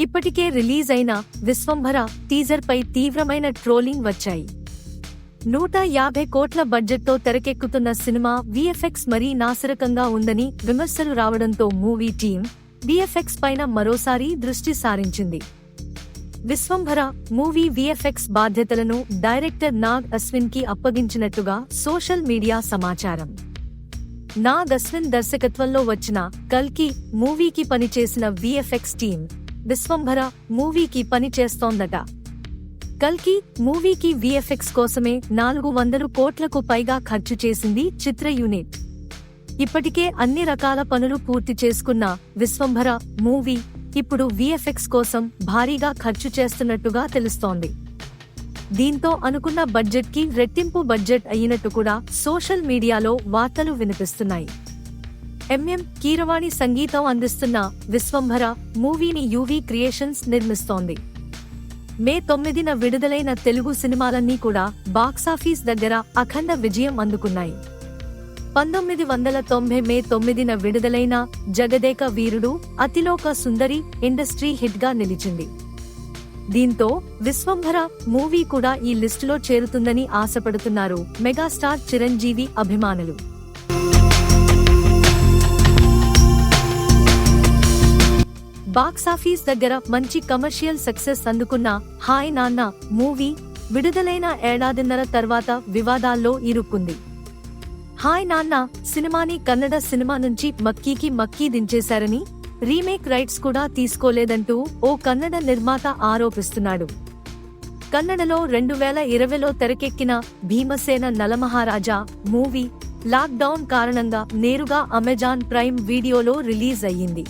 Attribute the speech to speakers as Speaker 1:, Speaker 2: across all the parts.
Speaker 1: ఇప్పటికే రిలీజ్ అయిన విశ్వంభర టీజర్ పై తీవ్రమైన ట్రోలింగ్ వచ్చాయి. నూట యాభై కోట్ల బడ్జెట్తో తెరకెక్కుతున్న సినిమా విఎఫ్ఎక్స్ మరీ నాసిరకంగా ఉందని విమర్శలు రావడంతో మూవీ టీం విఎఫ్ఎక్స్ పైన మరోసారి దృష్టి సారించింది. విశ్వంభర మూవీ విఎఫ్ఎక్స్ బాధ్యతలను డైరెక్టర్ నాగ్ అశ్విన్కి అప్పగించినట్టుగా సోషల్ మీడియా సమాచారం. నాగ్ అశ్విన్ దర్శకత్వంలో వచ్చిన కల్కి మూవీకి పనిచేసిన విఎఫ్ఎక్స్ టీం విశ్వంభర మూవీకి పనిచేస్తోందట కల్కి మూవీకి విఎఫ్ఎక్స్ కోసమే నాలుగు వందలు కోట్లకు పైగా ఖర్చు చేసింది చిత్ర యూనిట్. ఇప్పటికే అన్ని రకాల పనులు పూర్తి చేసుకున్న విశ్వంభర మూవీ ఇప్పుడు విఎఫ్ఎక్స్ కోసం భారీగా ఖర్చు చేస్తున్నట్టుగా తెలుస్తోంది. దీంతో అనుకున్న బడ్జెట్కి రెట్టింపు బడ్జెట్ అయినట్టు కూడా సోషల్ మీడియాలో వార్తలు వినిపిస్తున్నాయి. ఎంఎం కీరవాణి సంగీతం అందిస్తున్న విశ్వంభర మూవీని యూవీ క్రియేషన్స్ నిర్మిస్తోంది. మే తొమ్మిదిన విడుదలైన తెలుగు సినిమాలన్నీ కూడా బాక్సాఫీస్ దగ్గర అఖండ విజయం అందుకున్నాయి. పంతొమ్మిది వందల తొంభై మే తొమ్మిదిన విడుదలైన జగదేక వీరుడు అతిలోక సుందరి ఇండస్ట్రీ హిట్గా నిలిచింది. దీంతో విశ్వంభర మూవీ కూడా ఈ లిస్టులో చేరుతుందని ఆశపడుతున్నారు మెగాస్టార్ చిరంజీవి అభిమానులు. బాక్సాఫీస్ దగ్గర మంచి కమర్షియల్ సక్సెస్ అందుకున్న హాయ్ నాన్న మూవీ విడుదలైన ఏడాదిన్నర తర్వాత వివాదాల్లో ఇరుక్కుంది. హాయ్ నాన్న సినిమాని కన్నడ సినిమా నుంచి మక్కీకి మక్కీ దించేశారని రీమేక్ రైట్స్ కూడా తీసుకోలేదంటూ ఓ కన్నడ నిర్మాత ఆరోపిస్తున్నాడు. కన్నడలో రెండు వేల ఇరవైలో తెరకెక్కిన భీమసేన నలమహారాజా మూవీ లాక్డౌన్ కారణంగా నేరుగా అమెజాన్ ప్రైమ్ వీడియోలో రిలీజ్ అయ్యింది.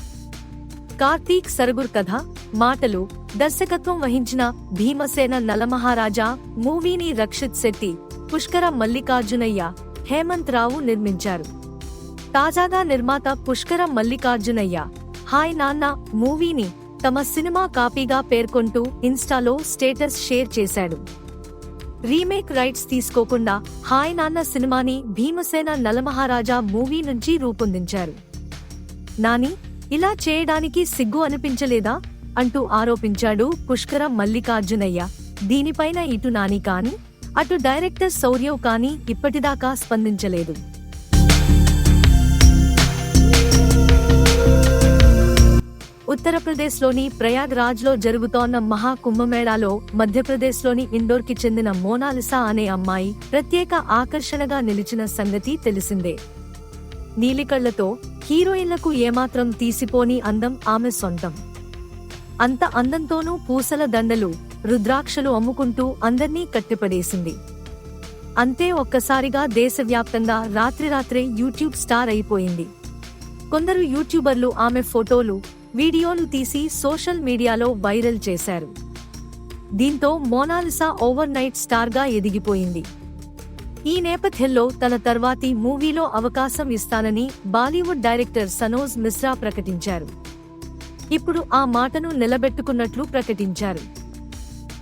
Speaker 1: కార్తీక్ సరగుర్ కథ మాటలు దర్శకత్వం వహించిన భీమసేన నలమహారాజా మూవీని రక్షిత్ శెట్టి పుష్కర మల్లికార్జునయ్య హేమంత్ రావు నిర్మించారు. తాజాగా నిర్మాత పుష్కర మల్లికార్జునయ్య హాయ్ నాన్న మూవీని తమ సినిమా కాపీగా పేర్కొంటూ ఇన్స్టాలో స్టేటస్ షేర్ చేశాడు. రీమేక్ రైట్స్ తీసుకోకుండా హాయ్ నాన్న సినిమాని భీమసేన నలమహారాజా మూవీ నుంచి రూపొందించారు. నాని ఇలా చేయడానికి సిగ్గు అనిపించలేదా? అంటూ ఆరోపించాడు పుష్కర మల్లికార్జునయ్య. దీనిపైన ఇటు నాని కాని అటు డైరెక్టర్ శౌర్యవ్ కాని ఇప్పటిదాకా స్పందించలేదు. ఉత్తరప్రదేశ్లోని ప్రయాగ్రాజ్లో జరుగుతోన్న మహా కుంభమేళాలో మధ్యప్రదేశ్లోని ఇండోర్కి చెందిన మోనాలిసా అనే అమ్మాయి ప్రత్యేక ఆకర్షణగా నిలిచిన సంగతి తెలిసిందే. నీలికళ్ళతో హీరోయిన్లకు ఏమాత్రం తీసిపోని అందం ఆమె సొంతం. అంత అందంతోనూ పూసల దండలు రుద్రాక్షలు అమ్ముకుంటూ అందర్నీ కట్టిపడేసింది. అంతే ఒక్కసారిగా దేశవ్యాప్తంగా రాత్రి రాత్రే యూట్యూబ్ స్టార్ అయిపోయింది. కొందరు యూట్యూబర్లు ఆమె ఫోటోలు వీడియోలు తీసి సోషల్ మీడియాలో వైరల్ చేశారు. దీంతో మోనాలిసా ఓవర్ నైట్ స్టార్గా ఎదిగిపోయింది. ఈ నేపథ్యంలో తన తర్వాతి మూవీలో అవకాశం ఇస్తానని బాలీవుడ్ డైరెక్టర్ సనోజ్ మిశ్రా ప్రకటించారు. ఇప్పుడు ఆ మాటను నిలబెట్టుకున్నట్లు ప్రకటించారు.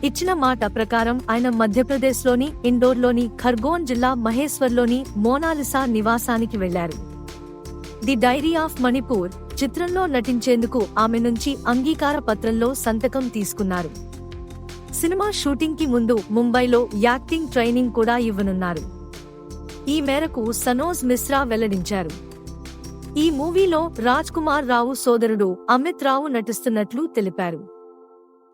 Speaker 1: ఇచ్చిన మాట ప్రకారం ఆయన మధ్యప్రదేశ్లోని ఇండోర్లోని ఖర్గోన్ జిల్లా మహేశ్వర్లోని మోనాలిసా నివాసానికి వెళ్ళారు. ది డైరీ ఆఫ్ మణిపూర్ చిత్రంలో నటించేందుకు ఆమె నుంచి అంగీకార పత్రంలో సంతకం తీసుకున్నారు. సినిమా షూటింగ్కి ముందు ముంబైలో యాక్టింగ్ ట్రైనింగ్ కూడా ఇవ్వనున్నారు. ఈ మేరకు సనోజ్ మిశ్రా వెల్లడించారు. ఈ మూవీలో రాజ్ కుమార్ రావు సోదరుడు అమిత్ రావు నటిస్తున్నట్లు తెలిపారు.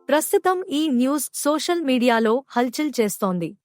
Speaker 1: ప్రస్తుతం ఈ న్యూస్ సోషల్ మీడియాలో హల్చల్ చేస్తోంది.